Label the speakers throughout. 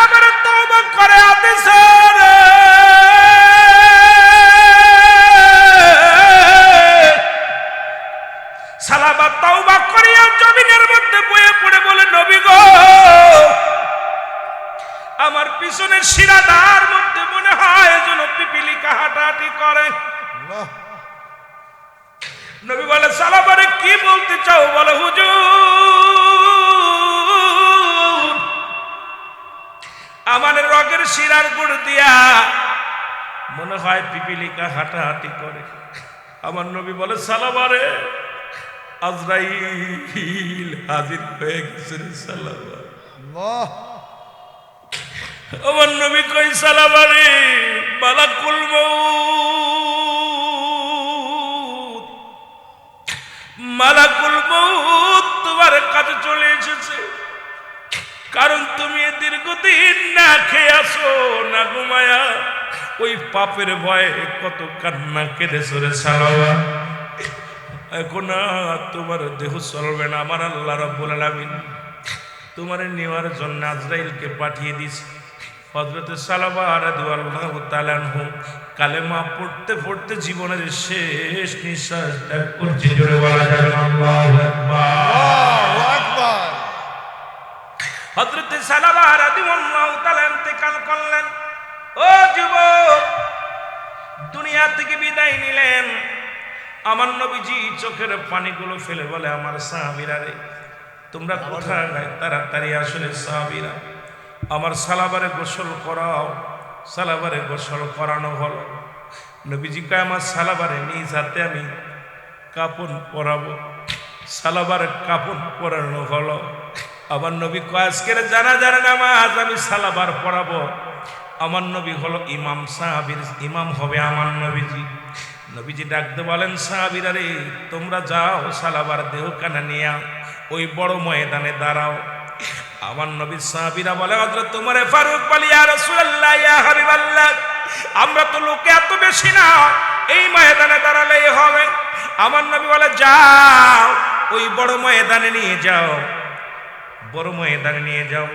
Speaker 1: সালামের তওবা করে আদেশে সালাবা তওবা মধ্যে বয়ে পড়ে বলে, নবী গো, আমার পিছনের শিরাদার মধ্যে মনে হয় যেন পিপিলিকা হাঁটাহাঁটি করে। আমার শিরার গুড় দিয়া মনে হয় পিপিলিকা হাঁটাহাঁটি করে। আমার নবী বলে সালাবারে আজরাইল হাজির হয়ে গেছে রে সালাবা
Speaker 2: আল্লাহ।
Speaker 1: আমার নবী কই সালাবারে মালাকুল মালাকুল তোমার কাছে চলে কারণ তুমি দীর্ঘদিন না খেয়ে আসো, না ঘুমায়া। ওই পাপের ভয়ে কত কান্না কেঁদেছো রে সালাবা এখন তোমার দেহ চলবে না, আমার আল্লাহ রব্বুল আলামিন তোমার নেওয়ার জন্য আজরাইলকে পাঠিয়ে দিছে হজরত সালাবা রাদিয়াল্লাহু তাআলা আনহু কালেমা পড়তে পড়তে জীবনের শেষ নিঃশ্বাস ত্যাগ করছে। জোরে বলা না, আল্লাহু
Speaker 2: আল্লাহু
Speaker 1: হজরত সালাবা রাদিয়াল্লাহু তাআলা ইন্তেকাল করলেন। ও যুবক, দুনিয়া থেকে বিদায় নিলেন। আমার নবীজি চোখের পানিগুলো ফেলে বলে, আমার সাহাবীরা রে, তোমরা কোথায় তাড়াতাড়ি আসলে সাহাবীরা। আমার সালাবারে গোসল করাও, সালাবারে গোসল করানো হলো। নবীজি কয়, আমার সালাবারে নিজ হাতে আমি কাপড় পরাবো। সালাবার কাপড় পরানো হলো। আমার নবী কয়, আজকের জানা জানা নামাজ আমি সালাবার পড়াবো। আমার নবী হলো ইমাম সাহাবির, ইমাম হবে আমার নবীজি। নবীজি ডাকতে বলেন, সাহাবিরা রে তোমরা যাও সালাবার দেহ কানা নিয়া ওই বড় ময়দানে দাঁড়াও। আমার নবী সাহাবিরা বলে, হযরত তোমার ফারুক বলি, ইয়া রাসূলুল্লাহ, ইয়া হাবিবাল্লাহ, আমরা তো লোকে এত বেশি না, এই ময়দানে দাঁড়ালেই হবে। আমার নবী বলে, যাও, ওই বড় ময়দানে নিয়ে যাও। বড় ময়দানে নিয়ে যাও।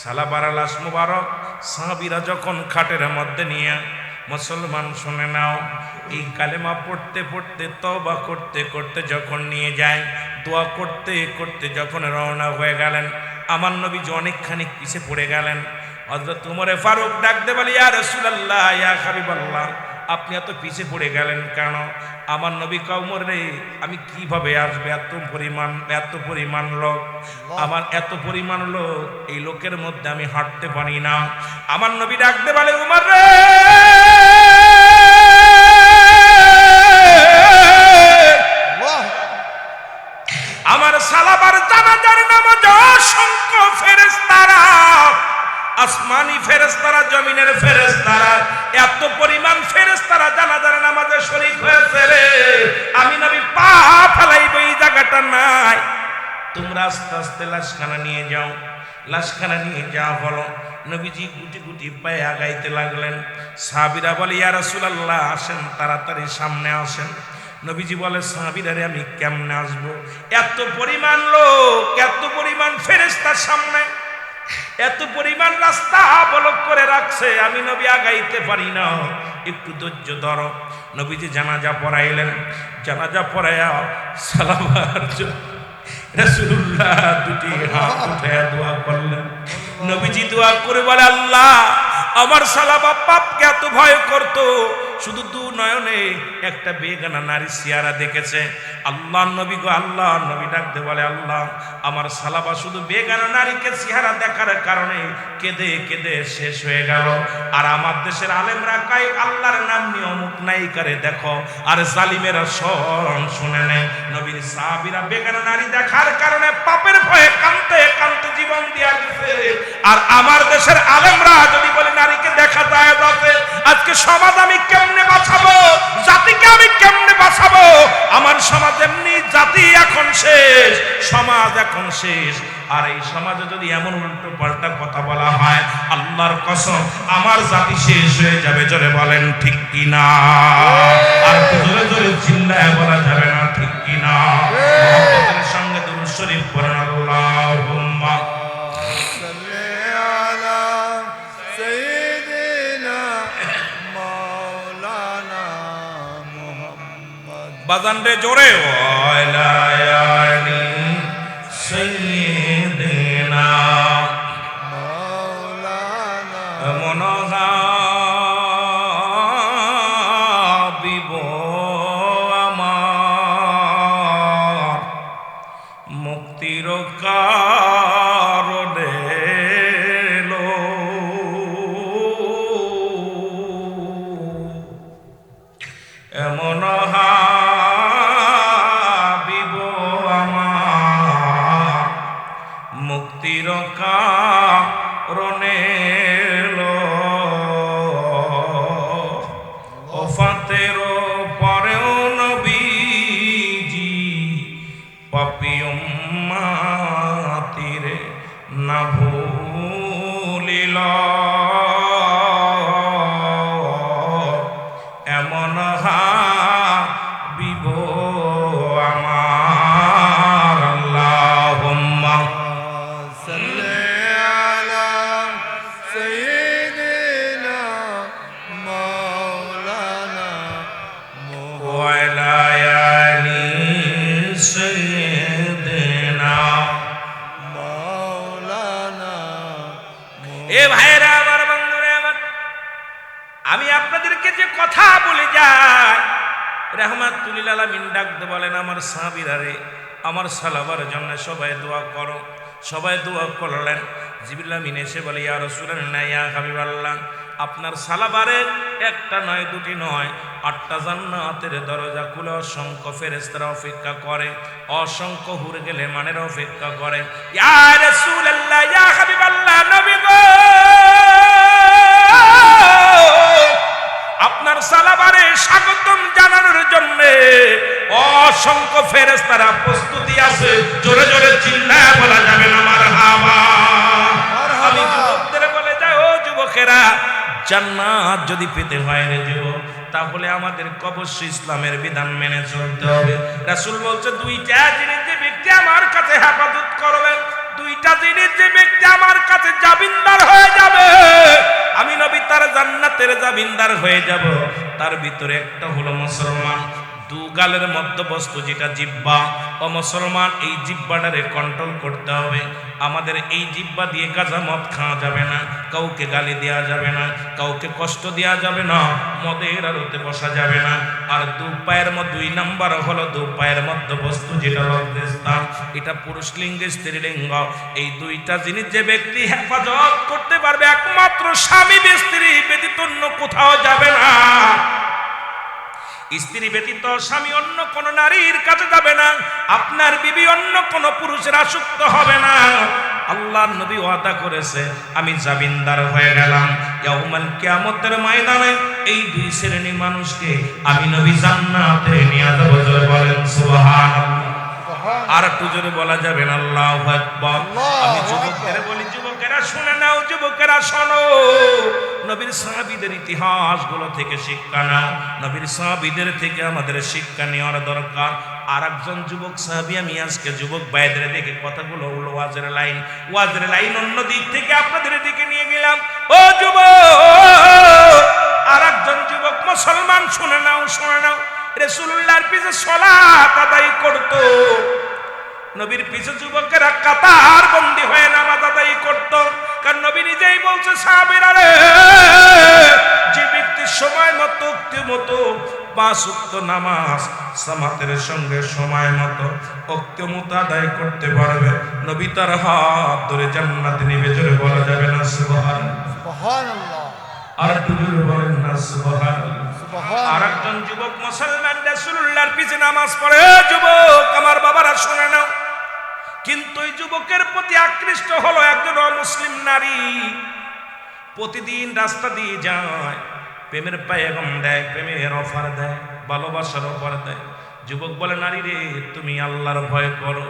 Speaker 1: সালাবার লাশ মুবারক, সাহাবিরা যখন খাটের মধ্যে নিয়ে মুসলমান শুনে নাও, এই কালেমা পড়তে পড়তে তবা করতে করতে যখন নিয়ে যায়, দোয়া করতে করতে যখন রওনা হয়ে গেলেন, আমার নবীজি অনেকখানি পিছে পড়ে গেলেন। হযরত উমরে ফারুক ডাকতে বলি, ইয়া রাসূলুল্লাহ, ইয়া হাবিবাল্লাহ। আপনি এত পিছে পড়ে গেলেন কেন? আমার নবী কৌমর রে আমি কীভাবে আসবে? এত পরিমাণ এত পরিমাণ লোক। আমার এত পরিমাণ লোক, এই লোকের মধ্যে আমি হাঁটতে পারি না। আমার নবী ডাকতে পারে উমার রে! আসমানি ফেরেস্তারা জমিনের ফেরেস্তারা এত পরিমাণ ফেরেস্তারা জানাজার নামাজে শরীক হয়েছে রে। আমি নবী পা ফেলাইব, এই জায়গাটা নাই। তোমরা আস্তে আস্তে লাশখানা নিয়ে যাও, লাশখানা নিয়ে যাওয়া হলো। নবীজি গুটি গুটি পায়ে আগাইতে লাগলেন। সাহাবিরা বলে, ইয়া রাসূলুল্লাহ, আসেন, তাড়াতাড়ি সামনে আসেন। নবীজি বলে সাহাবিরারে আমি কেমনে আসব? এত পরিমাণ লোক, এত পরিমাণ ফেরেস্তার সামনে এত পরিমাণ রাস্তা বলক করে রাখছে, আমি নবী আগাইতে পারি না। একটু ধৈর্য ধরো। নবীজি জানাজা পড়াইলেন। জানাজা পড়াইয়া সালামার রাসূলুল্লাহ দুটি হাত উঠে দোয়া করলেন। নবীজি দোয়া করে বলে, আল্লাহ, আমার সালাবা পাপকে এত ভয় করত শুধু দু নয়নে একটা বেগানা নারী সিয়ারা দেখেছে। আল্লাহ নবী গো, আল্লাহ নবী ডাকতে বলে, আল্লাহ, আমার সালাবা শুধু বেগানা নারীকে চেহারা দেখার কারণে কেঁদে কেঁদে শেষ হয়ে গেল। আর আমার দেশের আলেমরা কাই আল্লাহর নাম নিয়ে অমুক নায়িকারে দেখো, আর জালিমেরা স্মরণ শুনে নেয়। নবীর সাহাবিরা বেগানা নারী দেখার কারণে পাপের ভয়ে কানতে কানতে জীবন দিয়া গেছে। আর আমার দেশের আলেমরা যদি বলে, নারীকে দেখা যায় আজকে সমাজ আমি কেমনে বাঁচাবো? জাতিকে আমি কেমনে বাঁচাবো? আমার সমাজ এমনি জাতি এখন শেষ, সমাজ এখন শেষ। আর এই সমাজে যদি এমন উল্টো পাল্টা কথা বলা হয়, আল্লাহর কসম, আমার জাতি শেষ হয়ে যাবে, জোরে বলেন ঠিক কি না আর জোরে জোরে চিল্লায় বলা যাবে না ঠিক কি না সঙ্গে দুরূদ শরীফ পড়েন বাজান রে জোরে ওয়াইলায়ানি আমি আপনাদেরকে যে কথা বলে যাই রহমাতুল্লিল আলামিন ডাকতে বলেন, আমার সাহাবীরা রে, আমার সালাবার জন্য সবাই দোয়া করো। সবাই দোয়া করলেন। জিবিল আমিন এসে বলে, ইয়া রাসূলুল্লাহ, ইয়া হাবিবাল্লাহ, আপনার সালাবারে একটা নয়, দুটি নয়, আটটা জান্নাতের দরজা খুলে অসংখ্য ফেরেস্তারা অপেক্ষা করে, অসংখ্য হুর গেলে মানের অপেক্ষা করে। ইয়া রাসূলুল্লাহ, ইয়া হাবিবাল্লাহ, নবী গো স্বাগতম জানানোর জন্য অসংখ্য ফেরেস্তারা প্রস্তুতি আছে। জোরে জোরে চিল্লায় বলা যাবে না আমার হাওয়া। আমি যুবকদের বলে যাই ও যুবকেরা জান্নাত যদি পেতে হয় রে যুবক তাহলে আমাদের অবশ্যই ইসলামের বিধান মেনে চলতে হবে। রাসূল বলছে দুইটা জিনিস যে ব্যক্তি আমার কাছে হেফাজত করবে দুইটা জিনিস যে ব্যক্তি আমার কাছে জামিনদার হয়ে যাবে, আমি নবী তার জান্নাতের জামিনদার হয়ে যাব। তার ভিতরে একটা হলো মুসলমান। দু গালের মধ্যবস্তু যেটা জিব্বা, ও মুসলমান এই জিব্বাটারে কন্ট্রোল করতে হবে। আমাদের এই জিব্বা দিয়ে গাজা মদ খাওয়া যাবে না, কাউকে গালি দেওয়া যাবে না, কাউকে কষ্ট দেওয়া যাবে না, মদের আলোতে বসা যাবে না। আর দু পায়ের মধ্যে দুই নাম্বার হলো দু পায়ের মধ্যবস্তু যেটা লজ্জাস্থান এটা পুরুষ লিঙ্গে স্ত্রীলিঙ্গ এই দুইটা জিনিস যে ব্যক্তি হেফাজত করতে পারবে, একমাত্র স্বামী স্ত্রী ব্যতীত অন্য কোথাও যাবে না। স্ত্রী ব্যতীত স্বামী অন্য কোন নারীর কাছে যাবে না। আপনার বিবি অন্য কোন পুরুষের আসক্ত হবে না। আল্লাহ নবী ওয়াদা করেছে, আমি জামিনদার হয়ে গেলাম। ইয়াউমাল কিয়ামতের ময়দানে এই দুই শ্রেণির মানুষকে আমি নবী জান্নাতে নিয়ে যাব। বলেন, সুবহানাল্লাহ। আর একটু জোরে বলা যাবে আল্লাহু আমি। যুবকদের বলি যুবকেরা শুনে নাও যুবকেরা শোনো। নবীর সাহাবীদের ইতিহাসগুলো থেকে শিক্ষা নাও। নবীর সাহাবীদের থেকে আমাদের শিক্ষা নেওয়ার দরকার। আর একজন যুবক সাহাবী আমি আজকে যুবক বাইদের দেখে কথাগুলো হলো ওয়াজের লাইন ওয়াজের লাইন অন্য দিক থেকে আপনাদের দিকে নিয়ে গেলাম। ও যুবক আর একজন যুবক মুসলমান শুনে নাও শুনে নাও। রসুল্লাহর পিছে সলাত আদায় করত। নবীর পিছু যুবকেরা কাতার বন্দী হয়ে নামাজ আদায় করত। কারণ নবী নিজেই বলছে সাহাবেরা রে যে ব্যক্তি সময় মতো উক্তি মতো পাঁচুক্ত নামাজ সামাতের সঙ্গে সময় মতো অক্ষমতা আদায় করতে পারবে। নবী তার হাত ধরে জান্নাতে নিবে জোরে বলা যাবে না সুবহান আর একটু জোরে বলেন না
Speaker 2: সুবহানাল্লাহ।
Speaker 1: আর যুবক মুসলমান রাসূলুল্লাহর পিছে নামাজ পড়ে যুবক, আমার বাবারা শুনে নাও। কিন্তু ওই যুবকের প্রতি আকৃষ্ট হলো একজন অমুসলিম নারী। প্রতিদিন রাস্তা দিয়ে যায়, প্রেমের পায়গম দেয়, প্রেমের অফার দেয়, ভালোবাসার অফার দেয়। যুবক বলে, নারী রে, তুমি আল্লাহর ভয় করো।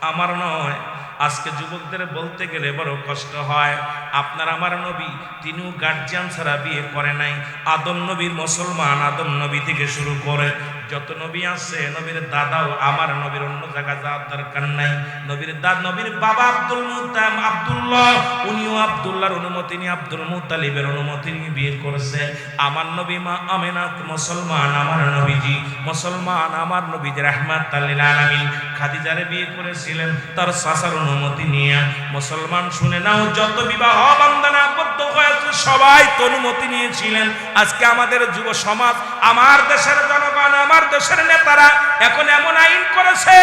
Speaker 1: আমার নয়, আজকে যুবকদের বলতে গেলে বড় কষ্ট হয়। আপনার আমার নবী তিনিও গার্জিয়ান ছাড়া বিয়ে করে নাই। আদম নবীর মুসলমান, আদম নবী থেকে শুরু করে যত নবী আছে, নবীর দাদাও আমার নবীর অন্য জায়গা যাওয়ার দরকার নাই। নবীর দাদ নবীর বাবা আব্দুল মুতাম আব্দুল্লাহ, উনিও আব্দুল্লাহর অনুমতি নিয়ে আব্দুল মুতালিবের অনুমতি নিয়ে বিয়ে করেছে। আমার নবী মা আমেনাত মুসলমান, আমার নবীজি মুসলমান, আমার নবীজি রহমাত তাল্লিল আলামিন। খাদিজারে বিয়ে করেছিলেন, তার সাসার অনুমতি নিয়ে। মুসলমান শুনে নাও, যত বিবাহ বন্ধনে আবদ্ধ হয়েছে, সবাই অনুমতি নিয়েছিলেন। আজকে আমাদের যুব সমাজ, আমার দেশের জনগণ, আমার দেশের নেতারা এখন এমন আইন করেছে,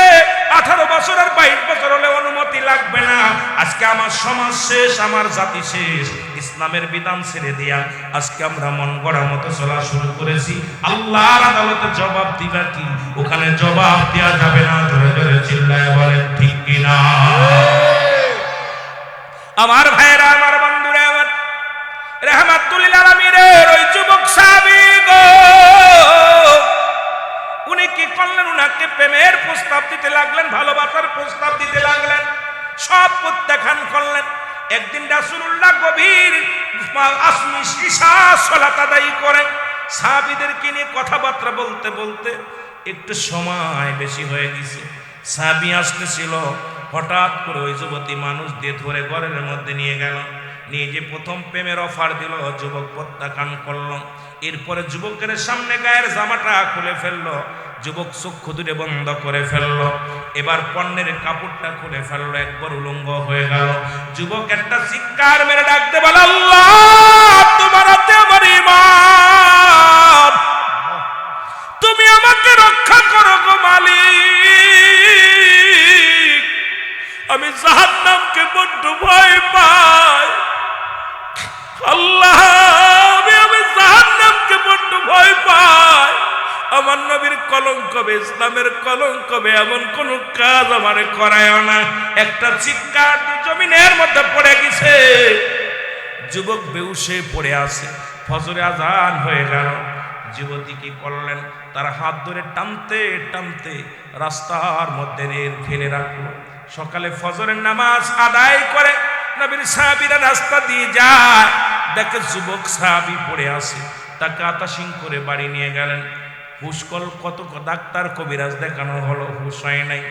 Speaker 1: আঠারো বছর বাইশ বছর হলে অনুমতি লাগবে না। আজকে আমার সমাজ শেষ, আমার জাতি শেষ, ইসলামের বিধান ছেড়ে দিয়া আজকে আমরা মন গড়া মতো চলা শুরু করেছি। আল্লাহর আদালতে জবাব দিবা কি? ওখানে জবাব দেওয়া যাবে না ধরে ধরে চিল্লায় বলেন, ঠিক কিনা? আমার ভাইয়েরা, আমার বন্ধুরা, আমার রহমাতুল্লিল আলমীরের ওই যুবক সাবি গো। উনি কি করলেন? উনাকে প্রেমের প্রস্তাব দিতে লাগলেন, ভালোবাসার প্রস্তাব দিতে লাগলেন, সব প্রত্যাখ্যান করলেন। একদিন রাসূলুল্লাহ গভীর আসমি ঈশা সলাত আদায় করে সাহাবীদেরকে নিয়ে কথাবার্তা বলতে বলতে একটু সময় বেশি হয়ে গেছে। সাহাবী আসতেছিল হঠাৎ করে ওই যুবতী মানুষ দিয়ে ধরে ঘরের মধ্যে নিয়ে গেল। নিয়ে যে প্রথম প্রেমের অফার দিল, যুবক প্রত্যাখ্যান করল। এরপরে যুবকের সামনে গায়ের জামাটা খুলে ফেলল। যুবক চক্ষু দুটো বন্ধ করে ফেলল। এবার পণ্যের কাপড়টা খুলে ফেলল, একবার উলঙ্গ হয়ে গেল। যুবক একটা চিৎকার মেরে ডাকতে বলে আল্লাহ, তোমার তুমি আমাকে রক্ষা করো আমি জাহান্নামকে বড্ড ভয় পাই। আল্লাহ, আমি আমি জাহান্নামকে বড্ড ভয় পাই। আমার নবীর কলঙ্ক হবে ইসলামের কলঙ্ক হবে এমন কোন কাজ আমারে করায় না। একটা চিৎকার জমিনের মধ্যে পড়ে গেছে। যুবক বেউসে পড়ে আছে। ফজরে আজান হয়ে গেল। যুবতী কি করলেন? তার হাত ধরে টানতে টানতে রাস্তার মধ্যে ফেলে রাখল। সকালে ফজরের নামাজ আদায় করে, নবীর সাহাবিরা রাস্তা দিয়ে যায়। দেখে যুবক সাহাবি পড়ে আছে, তাকে আতাসিং করে বাড়ি নিয়ে গেলেন। হুসকল কত ডাক্তার কবিরাজ দেখানো হলো, হুশ হয় নাই।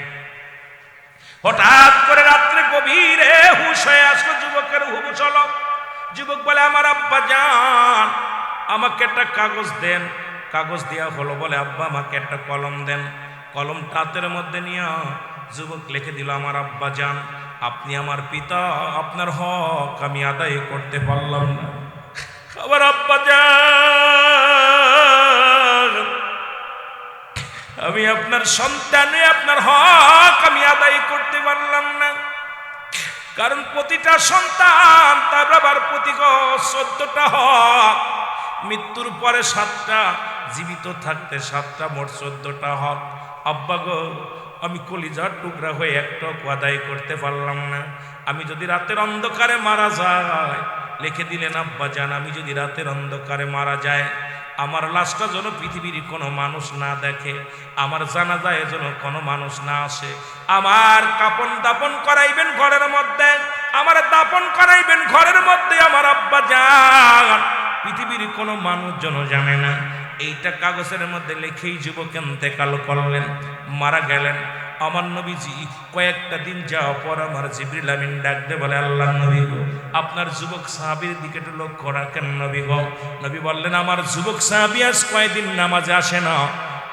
Speaker 1: হঠাৎ করে রাত্রে গভীরে হুশ হয়ে আসলো যুবকের হুশ হলো। যুবক বলে, আমার আব্বা যান, আমাকে একটা কাগজ দেন। কাগজ দেওয়া হলো বলে, আব্বা, আমাকে একটা কলম দেন। কলম হাতের মধ্যে নিয়ে যুবক লিখে দিল, আমার আব্বা যান আপনি আমার পিতা, আপনার হক আমি আদায় করতে পারলাম না। আমার আব্বা যান আমি আপনার সন্তানে আপনার হক আমি আদায় করতে পারলাম না। কারণ প্রতিটা সন্তান তার বাবার প্রতি চোদ্দটা হক। মৃত্যুর পরে সাতটা, জীবিত থাকতে সাতটা মোট চোদ্দটা হক। আব্বা গো আমি কলিজার টুকরা হয়ে একটা আদায় করতে পারলাম না। আমি যদি রাতের অন্ধকারে মারা যায় লিখে দিলেন, আব্বা জান, আমি যদি রাতের অন্ধকারে মারা যায় আমার লাশটা যেন পৃথিবীর কোনো মানুষ না দেখে, আমার জানা যায় যেন কোনো মানুষ না আসে, আমার কাপন দাপন করাইবেন ঘরের মধ্যে, আমার দাপন করাইবেন ঘরের মধ্যে, আমার আব্বা যান পৃথিবীর কোনো মানুষ যেন জানে না এইটা কাগজের মধ্যে লিখেই যুবক এতেকাল করলেন, মারা গেলেন। আমার নবীজি, কয়েকটা দিন যাওয়ার পর আমার জিবরিল আমিন ডাকতে বলে, আল্লাহ নবী গো, আপনার যুবক সাহাবীর দিকে একটু লক্ষ্য রাখেন নবী গো। নবী বললেন, আমার যুবক সাহাবি আজ কয়েকদিন নামাজে আসে না?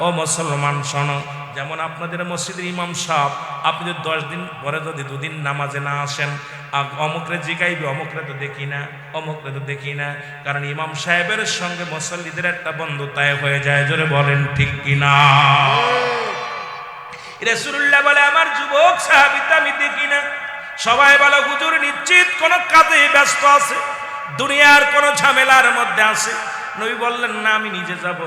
Speaker 1: ও মুসলমান, শোনো, যেমন আপনাদের মসজিদের ইমাম সাহেব, আপনি যদি দশ দিন পরে যদি দুদিন নামাজে না আসেন অমুকরে জিগাইবে অমুকরে তো দেখি না অমুকরে তো দেখি না। কারণ ইমাম সাহেবের সঙ্গে মুসল্লিদের একটা বন্ধুতায় হয়ে যায় জোরে বলেন ঠিক কিনা? রেসুল্লাহ বলে আমার যুবক সাহাবিতে আমি দেখি না। সবাই বলে হুজুর নিশ্চিত কোন কাজে ব্যস্ত আছে? দুনিয়ার কোন ঝামেলার মধ্যে আছে? নবী বললেন না আমি নিজে যাব।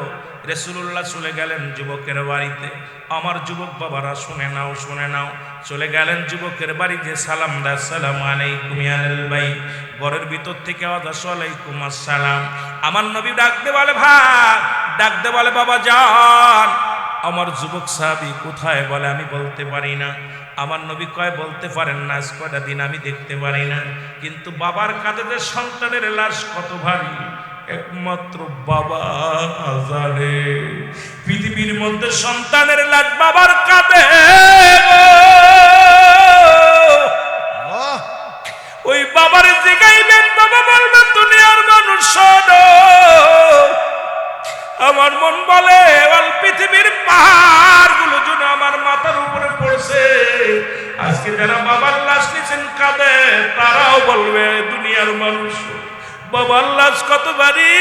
Speaker 1: রেসুল্লাহ চলে গেলেন যুবকের বাড়িতে। আমার যুবক বাবারা, শুনে নাও শুনে নাও। চলে গেলেন যুবকের বাড়িতে। সালাম দা, সালাম আলাইকুম ভাই ঘরের ভিতর থেকে আদাস আলাইকুম আসসালাম। আমার নবী ডাকতে বলে, ভাই, ডাকতে বলে, বাবা, যান। আমার যুবক সাহাবি কোথায় বলে, আমি বলতে পারি না। আমার নবী কয়, বলতে পারেন না, আজ কয়টা দিন আমি দেখতে পারি না। কিন্তু বাবার কাঁধে সন্তানের লাশ, কত ভারী। একমাত্র বাবা জানে। পৃথিবীর মধ্যে সন্তানের লাশ বাবার
Speaker 2: আল্লাহ
Speaker 1: ওই বাবার জায়গায় শোনো। আমার মন বলে পৃথিবীর পাহাড়গুলো যেন আমার মাথার উপরে পড়ছে। আজকে যারা বাবার লাশ নিছেন কাঁদে তারাও বলবে, দুনিয়ার মানুষ বাবার লাশ কত বাড়ি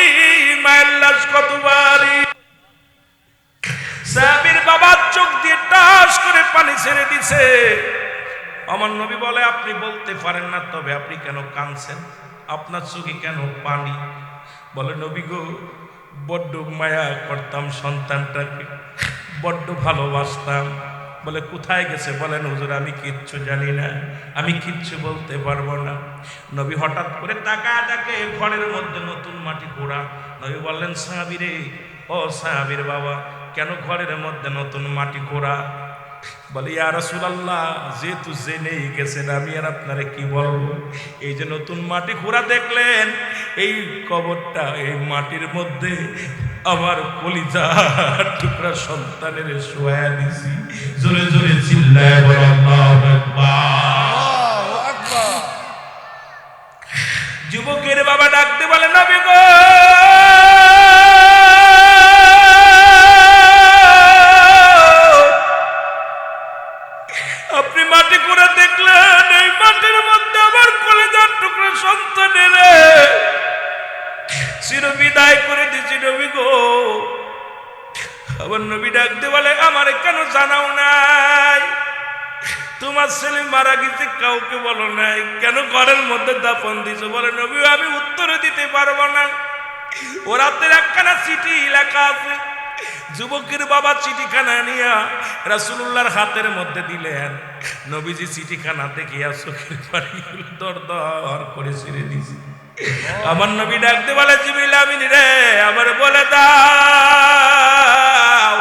Speaker 1: মায়ের লাশ কত বাড়ি সাহাবীর বাবার চোখ দিয়ে টাস করে পানি ছেড়ে দিছে। আমার নবী বলে, আপনি বলতে পারেন না, তবে আপনি কেন কাঁদছেন? আপনার চোখে কেন পানি? বলে, নবী গো, বড্ড মায়া করতাম সন্তানটাকে, বড্ড ভালোবাসতাম। বলে, কোথায় গেছে? বলেন, হুজুর, আমি কিচ্ছু জানি না। আমি কিচ্ছু বলতে পারব না। নবী হঠাৎ করে তাকা দেখে ঘরের মধ্যে নতুন মাটি পোড়া। নবী বললেন সাহাবিরে ও সাহাবির বাবা, কেন ঘরের মধ্যে নতুন মাটি কোড়া বলে, ইয়া রাসূলুল্লাহ, যেহেতু জেনেই গেছেন, আমি আর আপনারে কি বলব? এই যে নতুন মাটি খোঁড়া দেখলেন, এই কবরটা, এই মাটির মধ্যে আমার কলিজা টুকরা সন্তানের সোয়া দিছি জোরে জোরে চিল্লায় বলো আল্লাহু আকবার। কাউকে বলো নাই। কেন ঘরের মধ্যে দাফন দিছো? বলে, নবী, আমি উত্তরে দিতে পারব না। ও রাতের একখানা চিঠি লেখা আছে। যুবকের বাবা চিঠিখানা নিয়া রাসূলুল্লাহর হাতের মধ্যে দিলেন। নবীজি চিঠিখানা দেখিয়া দর দর করে ছেড়ে দিয়েছে আমার নবী ডাকতে বলে জিবিল আমিন রে, আমার বলে দাও।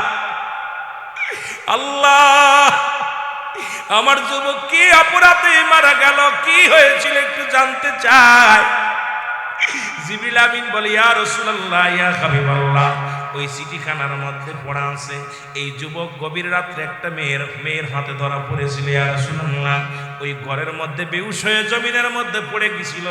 Speaker 1: আল্লাহ আমার যুবক কি অপরাধে মারা গেল? কি হয়েছিল একটু জানতে চায় জিবিল আমিন বলে, ইয়া রাসূলুল্লাহ, ইয়া হাবিবাল্লাহ ওই চিঠিখানার মধ্যে পড়া আছে এই যুবক গভীর রাত্রে একটা মেয়ের মেয়ের হাতে ধরা পড়েছিল ইয়া রাসূলুল্লাহ ওই ঘরের মধ্যে বেউস হয়ে জমিনের মধ্যে পড়ে গেছিল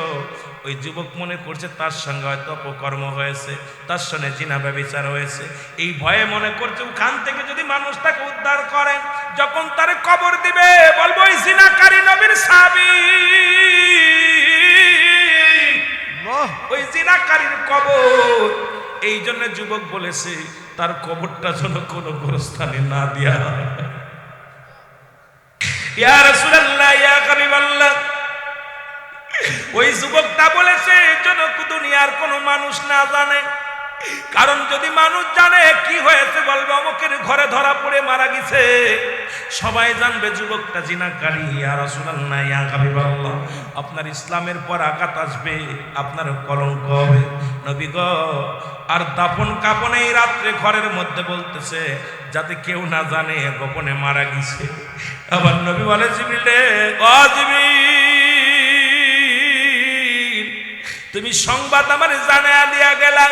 Speaker 1: ওই যুবক মনে করছে তার সঙ্গে হয়তো অপকর্ম হয়েছে তার সঙ্গে জিনা ব্যবচার হয়েছে। এই ভয়ে মনে করছে ওখান থেকে যদি মানুষ তাকে উদ্ধার করে যখন তার কবর দিবে বলব ওই জিনাকারী নবীর সাবি। ওই জিনাকারীর কবর এই জন্য যুবক বলেছে, তার কবরটা যেন কোনো গোরস্থানে না দেওয়া ওই যুবকটা বলেছে, যেন দুনিয়ার কোনো মানুষ না জানে। কারণ যদি মানুষ জানে কি হয়েছে, বলবে অমুকের ঘরে ধরা পড়ে মারা গেছে। সবাই জানবে যুবকটা জিনাকারী আর রাসূলুল্লাহ, ইয়া হাবিবাল্লাহ। আপনার ইসলামের পর আঘাত আসবে, আপনার কলঙ্ক হবে। নবী গো, আর দাফন কাপনে এই রাত্রে ঘরের মধ্যে বলতেছে, যাতে কেউ না জানে গোপনে মারা গেছে। আবার নবী বলে জিবিল জিবিল তুমি সংবাদ আমার জানা দিয়া গেলা।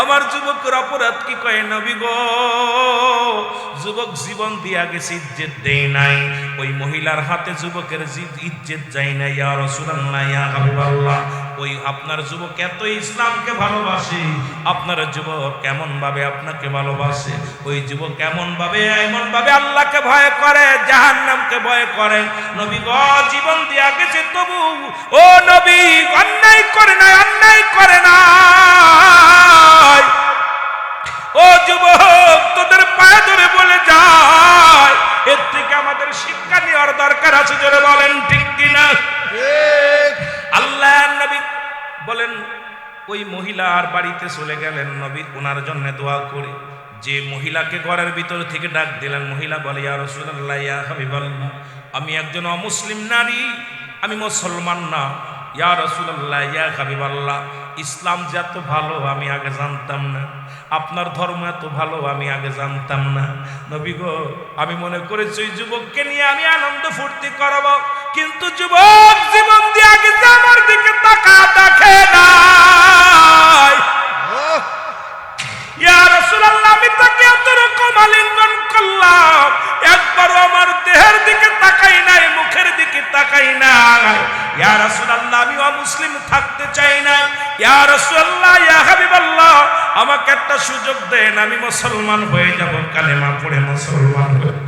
Speaker 1: আমার যুবকের অপরাধ কি কয় নবী গো? যুবক জীবন দিয়া গেছে, ইজ্জত দেয় নাই। ওই মহিলার হাতে যুবকের ইজ্জত যায় নাই। ইয়া রাসূলুল্লাহ, ইয়া হাবিবাল্লাহ, ওই আপনার যুবক এত ইসলামকে ভালোবাসে, আপনার যুবক কেমন ভাবে আপনাকে ভালোবাসে? ওই যুবক কেমন ভাবে এমন ভাবে আল্লাহকে ভয় করে, জাহান্নামকে ভয় করে। নবী গ, জীবন দিয়া গেছে, তবু ও নবী, অন্যায় করে নাই, অন্যায় করে নাই। ও যুবক তোদের পায়ে ধরে বলে যায়। এর থেকে আমাদের শিক্ষা নেওয়ার দরকার আছে জোরে বলেন ঠিক কিনা? আল্লাহ নবী বলেন ওই মহিলা আর বাড়িতে চলে গেলেন নবী ওনার জন্য দোয়া করে। যে মহিলাকে ঘরের ভিতর থেকে ডাক দিলেন মহিলা বলে ইয়া রাসূলুল্লাহ ইয়া হাবিবাল্লাহ আমি একজন অমুসলিম নারী আমি মুসলমান না। ইয়া রাসূলুল্লাহ ইয়া হাবিবাল্লাহ ইসলাম যে এত ভালো আমি আগে জানতাম না। আপনার ধর্ম এত ভালো, আমি আগে জানতাম না। নবী গো, আমি মনে করেছি ওই যুবককে নিয়ে আমি আনন্দ ফুর্তি করব, কিন্তু যুবক জীবন দিয়ে আগে আমার দিকে তাকা দেখে রাসূলুল্লাহ, আমি তাকে এত রকম আলিঙ্গন করলাম, একবারও আমার দেহের দিকে তাকাই নাই, মুখের দিকে তাকাই নাই। ইয়া রাসূলুল্লাহ, আমি অমুসলিম থাকতে চাই না ইয়া রাসূলুল্লাহ, ইয়া হাবিবাল্লাহ আমাকে একটা সুযোগ দেন আমি মুসলমান হয়ে যাব কালেমা পড়ে মুসলমান হয়ে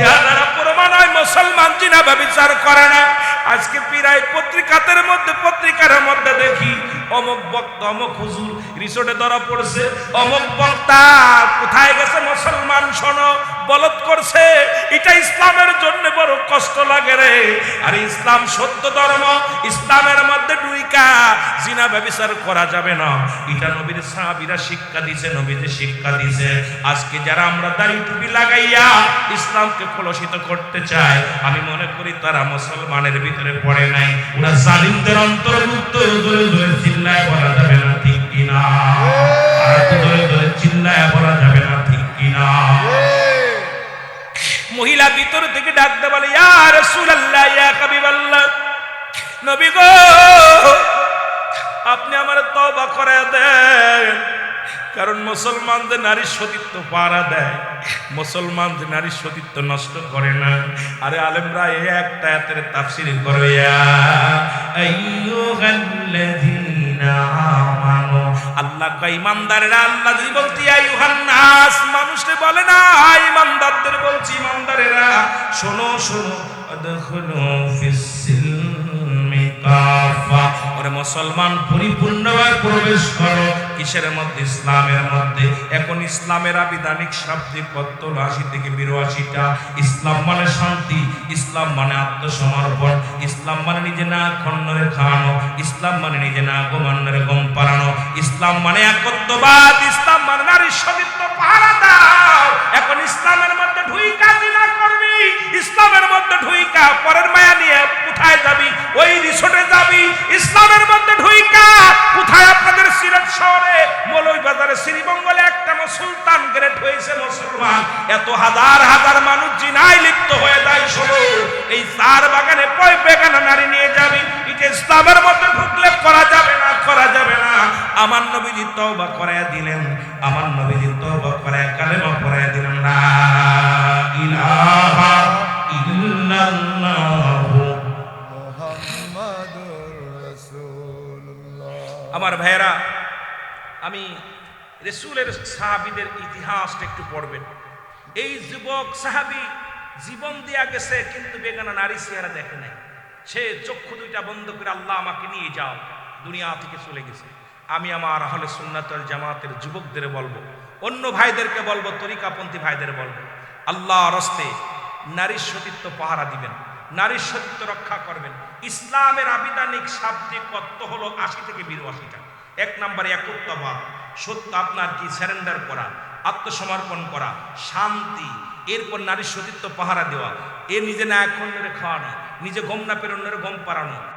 Speaker 1: ইয়া দ্বারা প্রমাণ হয় মুসলমান ব্যভিচার করে না। আজকে পিরাই পত্রিকাতের মধ্যে, পত্রিকার মধ্যে দেখি অমুক অমুক হুজুর রিসোর্টে ধরা পড়ছে, অমুক বক্তা, কোথায় গেছে মুসলমান শোনো বলৎ করছে, এটা ইসলামের জন্য বড় কষ্ট লাগে রে। আর ইসলাম সত্য ধর্ম, ইসলামের মধ্যে ডুইকা জিনা ব্যবিচার করা যাবে না। এটা নবীর সাহাবীরা শিক্ষা দিছে নবীতে শিক্ষা দিছে আজকে যারা আমরা দাড়ি টুপি লাগাইয়া ইসলামকে কলসিত করতে চায়। আমি মনে করি তারা মুসলমানের ভিতরে পড়ে নাই। ওরা জালিমদের অন্তর্ভুক্ত। জোরে জোরে চিল্লায় বলা যাবে না ঠিক কিনা। আর জোরে চিল্লায় বলা যাবে না ঠিক কিনা। মহিলা ভিতর থেকে ডাকতে বলে, ইয়া রাসূলুল্লাহ, ইয়া হাবিবাল্লাহ, নবী গো, আপনি আমার তওবা করে দেন। কারণ মুসলমানদের নারীর সতীত্ব পাড়া দেয়। মুসলমানদের নারীর সতীত্ব নষ্ট করে না। আরে আলেমরা এই একটা এতের তাফসির করে আল্লাহ কয়, ইমানদারেরা, আল্লাহ যদি বলতি আইয়ুহান নাস মানুষকে বলে না, ইমানদারদের বলছি, ইমানদারেরা, শোনো শোনো, আদখুলু ফিস সিলমি কাফা ওরে মুসলমান পরিপূর্ণভাবে প্রবেশ করো, কিসের মধ্যে? ইসলামের মধ্যে। এখন ইসলামের আবিধানিক শাব্দিক পত্র আশি থেকে বিরাশিটা। ইসলাম মানে শান্তি, ইসলাম মানে আত্মসমর্পণ, ইসলাম মানে নিজে না খন্ডরে খাওয়ানো, ইসলাম মানে নিজে না গোমান্নরে গম পাড়ানো, ইসলাম মানে একত্ববাদ, ইসলাম মানে নারীর সতীত্ব পাহারা দাও। এখন ইসলামের মধ্যে ঢুইকা দিনা করবি, ইসলামের মধ্যে ঢুইকা, পরের মায়া ওই রিসোর্টে যাবি, ইসলামের মধ্যে ঢুইকা, কোথায় আপনাদের সিলেট শহরে? মৌলভী বাজারে শ্রীমঙ্গলে একটা সুলতান গ্রেট হয়েছে মুসলমান। এত হাজার হাজার মানুষ জিনায় লিপ্ত হয়ে যায়, শোনো। এই চার বাগানে কয় বেগানা নারী নিয়ে যাবি। এটা ইসলামের মধ্যে ঢুকলে করা যাবে না, করা যাবে না। আমার নবীজি তওবা করায়া দিলেন। আমার নবীজি তওবা করায়া কালেমা পড়ায়া দিলেন লা আমার ভাইয়েরা, আমি রেসুলের সাহাবিদের ইতিহাসটা একটু পড়বেন। এই যুবক সাহাবি জীবন দিয়া গেছে, কিন্তু বেগানা নারী চেহারা দেখে নাই। সে চক্ষু দুইটা বন্ধ করে আল্লাহ আমাকে নিয়ে যাও, দুনিয়া থেকে চলে গেছে। আমি আমার আহলে সুন্নাতল জামাতের যুবকদের বলব, অন্য ভাইদেরকে বলব, তরিকাপন্থী ভাইদের বলব আল্লাহ রস্তে নারীর সতীত্ব পাহারা দিবেন, নারীর সতীত্ব রক্ষা করবেন। ইসলামের আবিধানিক শাব্দিক তত্ত্ব হলো আশি থেকে বিরাশিটা। এক নম্বরে একত্ববাদ সত্য আপনার কি? স্যারেন্ডার করা, আত্মসমর্পণ করা, শান্তি, এরপর নারীর সতীত্ব পাহারা দেওয়া। এ নিজে না এক খাওয়ানো, নিজে গম না পেরোনের গম পাড়ানো।